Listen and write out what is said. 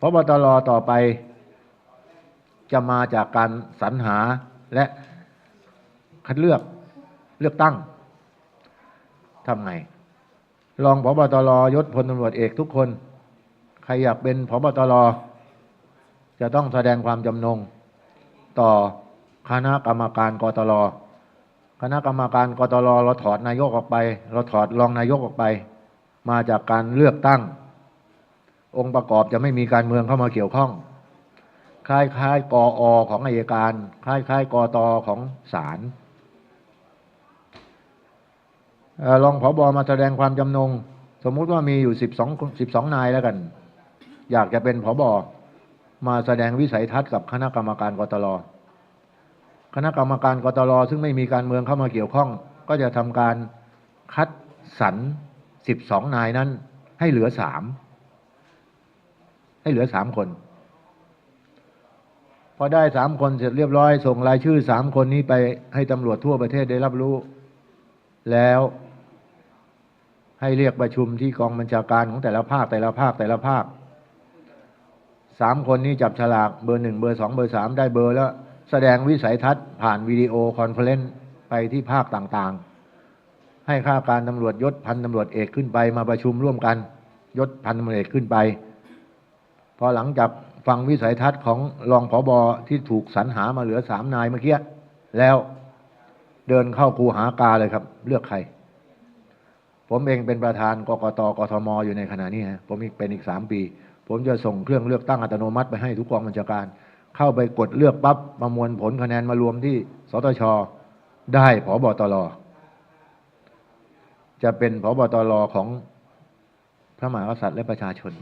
พบตรต่อไป จะมาจากการสรรหาและคัดเลือกเลือกตั้งทำไง รองพบตรยศพลตำรวจเอกทุกคน ใครอยากเป็นพบตรจะต้องแสดงความจำนง ต่อคณะกรรมการกตรคณะกรรมการกตรเราถอดนายกออกไป เราถอดรองนายกออกไป มาจากการเลือกตั้ง องค์ประกอบจะไม่มีการเมืองเข้ามาเกี่ยวข้อง คล้ายๆกออของอายการ คล้ายๆกตอของศาลเอ่อรองผบมาแสดงความจำนง สมมุติว่ามีอยู่สิบสองสิบสองนายแล้วกัน อยากจะเป็นผบมาแสดงวิสัยทัศน์กับคณะกรรมการกตรคณะกรรมการกตรซึ่งไม่มีการเมืองเข้ามาเกี่ยวข้อง ก็จะทำการคัดสรรสิบสองนายนั้นให้เหลือสาม ให้เหลือสามคน พอได้สามคนเสร็จเรียบร้อย ส่งรายชื่อสามคนนี้ไปให้ตำรวจทั่วประเทศได้รับรู้ แล้วให้เรียกประชุมที่กองบัญชาการของแต่ละภาคแต่ละภาคแต่ละภาคสามคนนี้จับฉลากเบอร์หนึ่งเบอร์สองเบอร์สามได้เบอร์แล้ว แสดงวิสัยทัศน์ผ่านวิดีโอคอนเฟอเรนซ์ไปที่ภาคต่างๆ ให้ข้าการตำรวจยศพันตำรวจเอกขึ้นไปมาประชุมร่วมกัน ยศพันตำรวจเอกขึ้นไป พอหลังจากฟังวิสัยทัศน์ของรองผอบอที่ถูกสรรหามาเหลือสามนายเมื่อกี้แล้วเดินเข้าคูหากาเลยครับ เลือกใคร ผมเองเป็นประธานกกตกทมอยู่ในขณะนี้ฮะผมอีกเป็นอีกสามปี ผมจะส่งเครื่องเลือกตั้งอัตโนมัติไปให้ทุกกองบัญชาการ เข้าไปกดเลือกปั๊บประมวลผลคะแนนมารวมที่สตชได้ผบตรจะเป็นผบตรของพระมหากษัตริย์และประชาชน